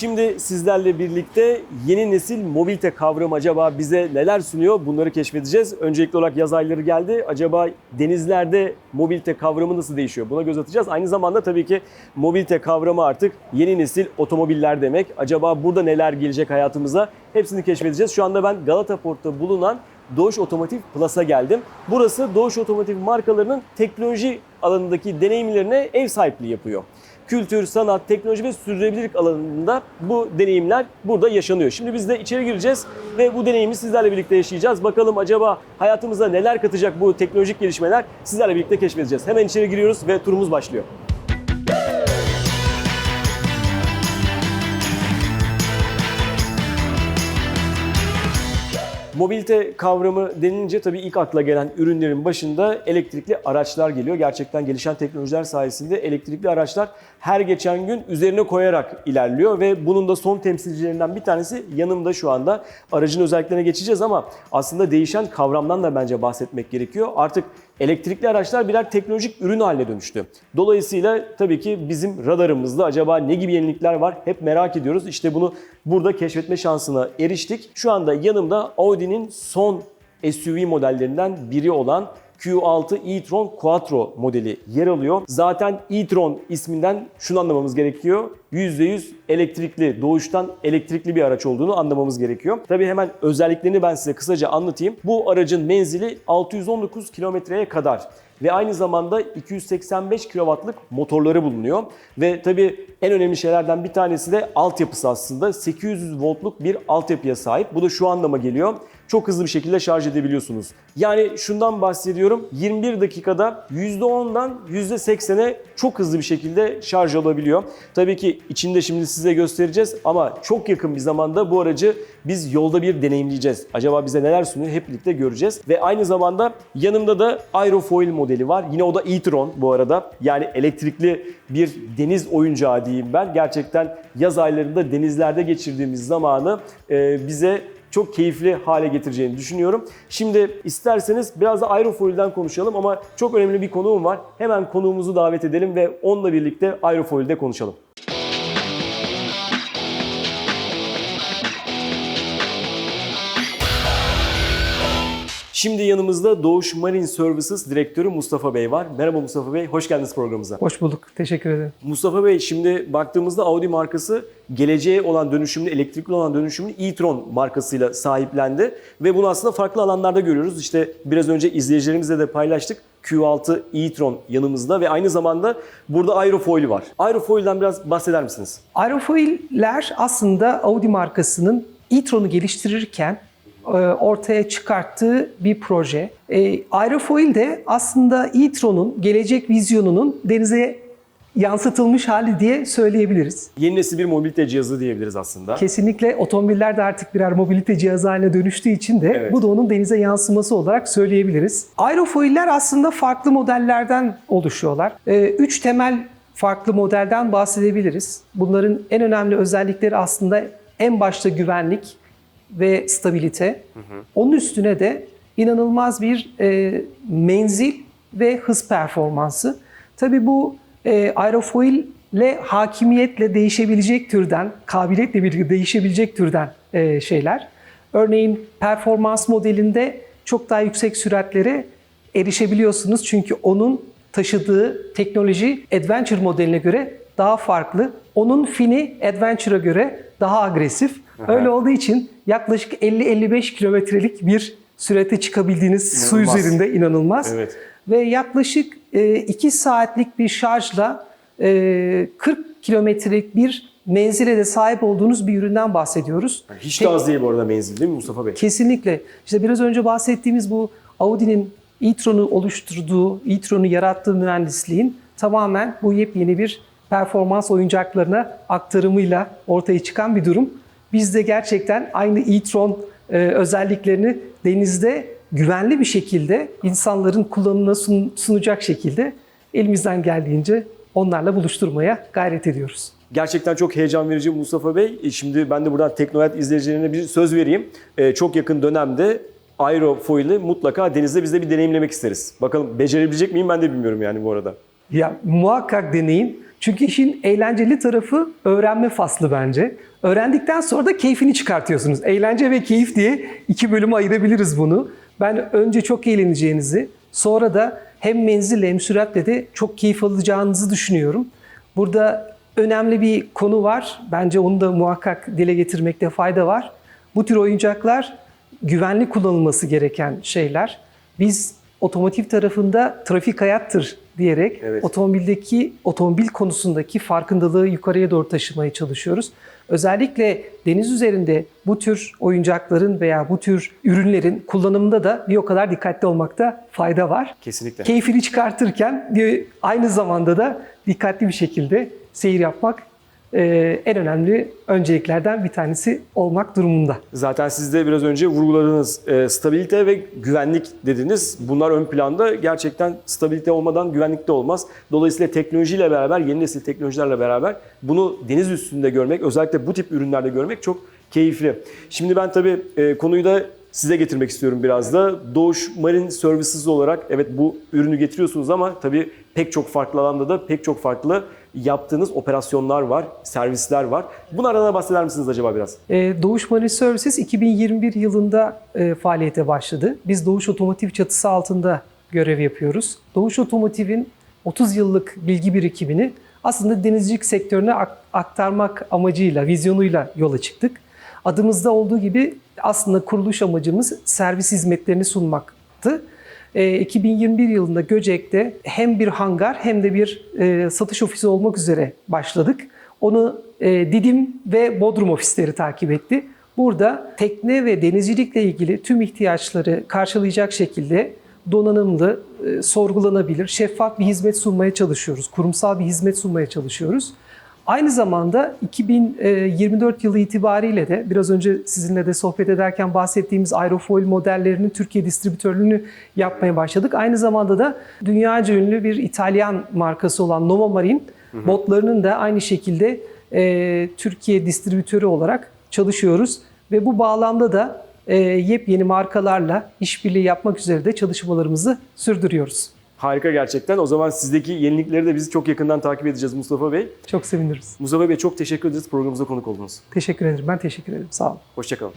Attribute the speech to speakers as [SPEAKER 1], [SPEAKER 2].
[SPEAKER 1] Şimdi sizlerle birlikte yeni nesil mobilite kavramı acaba bize neler sunuyor bunları keşfedeceğiz. Öncelikli olarak yaz ayları geldi. Acaba denizlerde mobilite kavramı nasıl değişiyor? Buna göz atacağız. Aynı zamanda tabii ki mobilite kavramı artık yeni nesil otomobiller demek. Acaba burada neler gelecek hayatımıza? Hepsini keşfedeceğiz. Şu anda ben Galata Port'ta bulunan Doğuş Otomotiv Plus'a geldim. Burası Doğuş Otomotiv markalarının teknoloji alanındaki deneyimlerine ev sahipliği yapıyor kültür, sanat, teknoloji ve sürdürülebilirlik alanında bu deneyimler burada yaşanıyor. Şimdi biz de içeri gireceğiz ve bu deneyimi sizlerle birlikte yaşayacağız. Bakalım acaba hayatımıza neler katacak bu teknolojik gelişmeler sizlerle birlikte keşfedeceğiz. Hemen içeri giriyoruz ve turumuz başlıyor. Mobilite kavramı denilince tabii ilk akla gelen ürünlerin başında elektrikli araçlar geliyor. Gerçekten gelişen teknolojiler sayesinde elektrikli araçlar her geçen gün üzerine koyarak ilerliyor ve bunun da son temsilcilerinden bir tanesi yanımda şu anda. Aracın özelliklerine geçeceğiz ama aslında değişen kavramdan da bence bahsetmek gerekiyor. Artık elektrikli araçlar birer teknolojik ürün haline dönüştü. Dolayısıyla tabii ki bizim radarımızda acaba ne gibi yenilikler var hep merak ediyoruz. İşte bunu burada keşfetme şansına eriştik. Şu anda yanımda Audi'nin son SUV modellerinden biri olan Q6 e-tron Quattro modeli yer alıyor. Zaten e-tron isminden şunu anlamamız gerekiyor. %100 elektrikli, doğuştan elektrikli bir araç olduğunu anlamamız gerekiyor. Tabii hemen özelliklerini ben size kısaca anlatayım. Bu aracın menzili 619 kilometreye kadar ve aynı zamanda 285 kW'lık motorları bulunuyor. Ve tabii en önemli şeylerden bir tanesi de altyapısı aslında. 800 voltluk bir altyapıya sahip. Bu da şu anlama geliyor. Çok hızlı bir şekilde şarj edebiliyorsunuz. Yani şundan bahsediyorum. 21 dakikada %10'dan %80'e çok hızlı bir şekilde şarj olabiliyor. Tabii ki içinde şimdi size göstereceğiz ama çok yakın bir zamanda bu aracı biz yolda bir deneyimleyeceğiz. Acaba bize neler sunuyor hep birlikte göreceğiz. Ve aynı zamanda yanımda da Aerofoil modeli var. Yine o da e-tron bu arada. Yani elektrikli bir deniz oyuncağı diyeyim ben. Gerçekten yaz aylarında denizlerde geçirdiğimiz zamanı e, bize çok keyifli hale getireceğini düşünüyorum. Şimdi isterseniz biraz da Aerofoil'den konuşalım ama çok önemli bir konuğum var. Hemen konuğumuzu davet edelim ve onunla birlikte Aerofoil'de konuşalım. Şimdi yanımızda Doğuş Marine Services Direktörü Mustafa Bey var. Merhaba Mustafa Bey, hoş geldiniz programımıza.
[SPEAKER 2] Hoş bulduk. Teşekkür ederim.
[SPEAKER 1] Mustafa Bey şimdi baktığımızda Audi markası geleceğe olan dönüşümlü, elektrikli olan dönüşümlü e-tron markasıyla sahiplendi. Ve bunu aslında farklı alanlarda görüyoruz. İşte biraz önce izleyicilerimizle de paylaştık. Q6 e-tron yanımızda ve aynı zamanda burada Aerofoil var. Aerofoil'den biraz bahseder misiniz?
[SPEAKER 2] Aerofoil'ler aslında Audi markasının e-tron'u geliştirirken ortaya çıkarttığı bir proje. E, Aerofoil de aslında e-tron'un gelecek vizyonunun denize yansıtılmış hali diye söyleyebiliriz.
[SPEAKER 1] Yeni nesil bir mobilite cihazı diyebiliriz aslında.
[SPEAKER 2] Kesinlikle otomobiller de artık birer mobilite cihazı haline dönüştüğü için de
[SPEAKER 1] Evet.
[SPEAKER 2] bu da onun denize yansıması olarak söyleyebiliriz. Aerofoiller aslında farklı modellerden oluşuyorlar. Ee, Üç temel farklı modelden bahsedebiliriz. Bunların en önemli özellikleri aslında en başta güvenlik ve stabilite. Onun üstüne de inanılmaz bir e, menzil ve hız performansı. Tabii bu e, aerofoil ile hakimiyetle değişebilecek türden, kabiliyetle birlikte değişebilecek türden e, şeyler. Örneğin performans modelinde çok daha yüksek süratlere erişebiliyorsunuz. Çünkü onun taşıdığı teknoloji Adventure modeline göre daha farklı. Onun fini Adventure'a göre daha agresif. Öyle olduğu için yaklaşık 50-55 kilometrelik bir sürate çıkabildiğiniz su
[SPEAKER 1] İnanılmaz.
[SPEAKER 2] üzerinde inanılmaz.
[SPEAKER 1] Evet.
[SPEAKER 2] Ve yaklaşık 2 saatlik bir şarjla e, 40 kilometrelik bir menzile de sahip olduğunuz bir üründen bahsediyoruz.
[SPEAKER 1] Hiç de az değil bu arada menzil değil mi Mustafa Bey?
[SPEAKER 2] Kesinlikle. İşte biraz önce bahsettiğimiz bu Audi'nin e-tron'u oluşturduğu, e-tron'u yarattığı mühendisliğin tamamen bu yepyeni bir performans oyuncaklarına aktarımıyla ortaya çıkan bir durum. Biz de gerçekten aynı e-tron e, özelliklerini denizde güvenli bir şekilde insanların kullanımına sun- sunacak şekilde elimizden geldiğince onlarla buluşturmaya gayret ediyoruz.
[SPEAKER 1] Gerçekten çok heyecan verici Mustafa Bey. E, Şimdi ben de buradan Teknoyat izleyicilerine bir söz vereyim. E, çok yakın dönemde Aerofoil'i mutlaka denizde biz de bir deneyimlemek isteriz. Bakalım becerebilecek miyim ben de bilmiyorum yani bu arada.
[SPEAKER 2] Ya muhakkak deneyin. Çünkü işin eğlenceli tarafı öğrenme faslı bence. Öğrendikten sonra da keyfini çıkartıyorsunuz. Eğlence ve keyif diye iki bölüme ayırabiliriz bunu. Ben önce çok eğleneceğinizi, sonra da hem menzille hem süratle de çok keyif alacağınızı düşünüyorum. Burada önemli bir konu var. Bence onu da muhakkak dile getirmekte fayda var. Bu tür oyuncaklar güvenli kullanılması gereken şeyler. Biz otomotiv tarafında trafik hayattır diyerek
[SPEAKER 1] Evet.
[SPEAKER 2] otomobildeki otomobil konusundaki farkındalığı yukarıya doğru taşımaya çalışıyoruz. Özellikle deniz üzerinde bu tür oyuncakların veya bu tür ürünlerin kullanımında da bir o kadar dikkatli olmakta fayda var.
[SPEAKER 1] Kesinlikle.
[SPEAKER 2] Keyfini çıkartırken aynı zamanda da dikkatli bir şekilde seyir yapmak e, en önemli önceliklerden bir tanesi olmak durumunda.
[SPEAKER 1] Zaten siz de biraz önce vurguladınız. E, stabilite ve güvenlik dediniz. Bunlar ön planda. Gerçekten stabilite olmadan güvenlik de olmaz. Dolayısıyla teknolojiyle beraber, yeni nesil teknolojilerle beraber bunu deniz üstünde görmek, özellikle bu tip ürünlerde görmek çok keyifli. Şimdi ben tabii e, konuyu da size getirmek istiyorum biraz da. Doğuş Marine Services olarak evet bu ürünü getiriyorsunuz ama tabii pek çok farklı alanda da pek çok farklı yaptığınız operasyonlar var, servisler var. Bunlardan da bahseder misiniz acaba biraz?
[SPEAKER 2] E, Doğuş Marine Services 2021 yılında e, faaliyete başladı. Biz Doğuş Otomotiv çatısı altında görev yapıyoruz. Doğuş Otomotiv'in 30 yıllık bilgi birikimini aslında denizcilik sektörüne ak- aktarmak amacıyla, vizyonuyla yola çıktık. Adımızda olduğu gibi aslında kuruluş amacımız servis hizmetlerini sunmaktı. E, 2021 yılında Göcek'te hem bir hangar hem de bir e, satış ofisi olmak üzere başladık. Onu e, Didim ve Bodrum ofisleri takip etti. Burada tekne ve denizcilikle ilgili tüm ihtiyaçları karşılayacak şekilde donanımlı, e, sorgulanabilir, şeffaf bir hizmet sunmaya çalışıyoruz. Kurumsal bir hizmet sunmaya çalışıyoruz. Aynı zamanda 2024 yılı itibariyle de biraz önce sizinle de sohbet ederken bahsettiğimiz aerofoil modellerinin Türkiye distribütörlüğünü yapmaya başladık. Aynı zamanda da dünyaca ünlü bir İtalyan markası olan Nova Marine botlarının da aynı şekilde e, Türkiye distribütörü olarak çalışıyoruz. Ve bu bağlamda da e, yepyeni markalarla işbirliği yapmak üzere de çalışmalarımızı sürdürüyoruz.
[SPEAKER 1] Harika gerçekten. O zaman sizdeki yenilikleri de biz çok yakından takip edeceğiz Mustafa Bey.
[SPEAKER 2] Çok seviniriz.
[SPEAKER 1] Mustafa Bey çok teşekkür ederiz programımıza konuk oldunuz.
[SPEAKER 2] Teşekkür ederim. Ben teşekkür ederim. Sağ olun.
[SPEAKER 1] Hoşçakalın.